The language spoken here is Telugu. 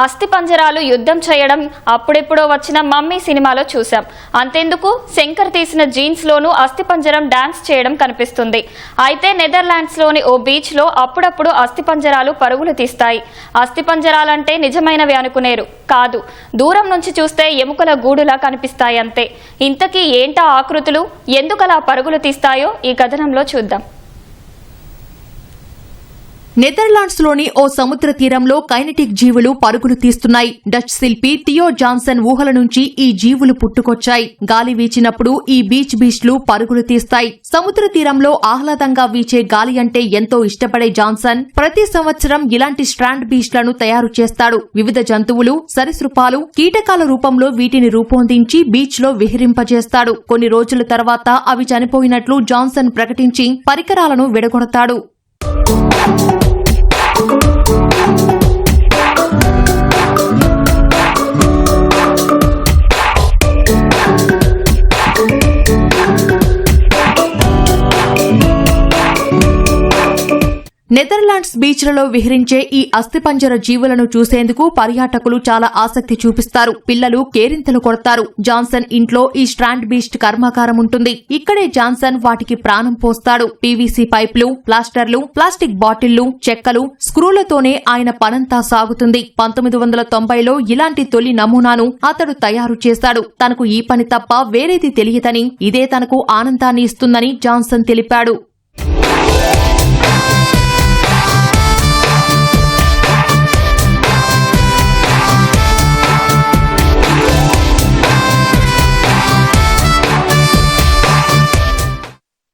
అస్థిపంజరాలు యుద్ధం చేయడం అప్పుడెప్పుడో వచ్చిన మమ్మీ సినిమాలో చూశాం. అంతెందుకు? శంకర్ తీసిన జీన్స్ లోనూ అస్థిపంజరం డాన్స్ చేయడం కనిపిస్తుంది. అయితే నెదర్లాండ్స్లోని ఓ బీచ్లో అప్పుడప్పుడు అస్థిపంజరాలు పరుగులు తీస్తాయి. అస్థిపంజరాలంటే నిజమైనవి అనుకునేరు. కాదు దూరం నుంచి చూస్తే ఎముకల గూడులా కనిపిస్తాయి అంతే ఇంతకీ ఏంటా ఆకృతులు? ఎందుకలా పరుగులు తీస్తాయో ఈ కథనంలో చూద్దాం. నెదర్లాండ్స్లోని ఓ సముద్ర తీరంలో కైనటిక్ జీవులు పరుగులు తీస్తున్నాయి. డచ్ శిల్పి థియో జాన్సన్ ఊహల నుంచి ఈ జీవులు పుట్టుకొచ్చాయి. గాలి వీచినప్పుడు ఈ బీచ్ బీచ్లు పరుగులు తీస్తాయి. సముద్ర తీరంలో ఆహ్లాదంగా వీచే గాలి అంటే ఎంతో ఇష్టపడే జాన్సన్ ప్రతి సంవత్సరం ఇలాంటి స్ట్రాండ్ బీచ్లను తయారు చేస్తాడు. వివిధ జంతువులు సరీసృపాలు కీటకాల రూపంలో వీటిని రూపొందించి బీచ్లో విహరింపజేస్తాడు. కొన్ని రోజుల తర్వాత అవి చనిపోయినట్లు జాన్సన్ ప్రకటించి పరికరాలను విడగొడతాడు. నెదర్లాండ్స్ బీచ్లలో విహరించే ఈ అస్థిపంజర జీవులను చూసేందుకు పర్యాటకులు చాలా ఆసక్తి చూపిస్తారు. పిల్లలు కేరింతలు కొడతారు. జాన్సన్ ఇంట్లో ఈ స్ట్రాండ్ బీస్ట్ కర్మాగారం ఉంటుంది. ఇక్కడే జాన్సన్ వాటికి ప్రాణం పోస్తాడు. పీవీసీ పైపులు ప్లాస్టర్లు ప్లాస్టిక్ బాటిళ్ళు చెక్కలు స్క్రూలతోనే ఆయన పనంతా సాగుతుంది. పంతొమ్మిది వందల తొంభైలో ఇలాంటి తొలి నమూనాను అతడు తయారు చేశాడు. తనకు ఈ పని తప్ప వేరేది తెలియదని ఇదే తనకు ఆనందాన్ని ఇస్తుందని జాన్సన్ తెలిపాడు.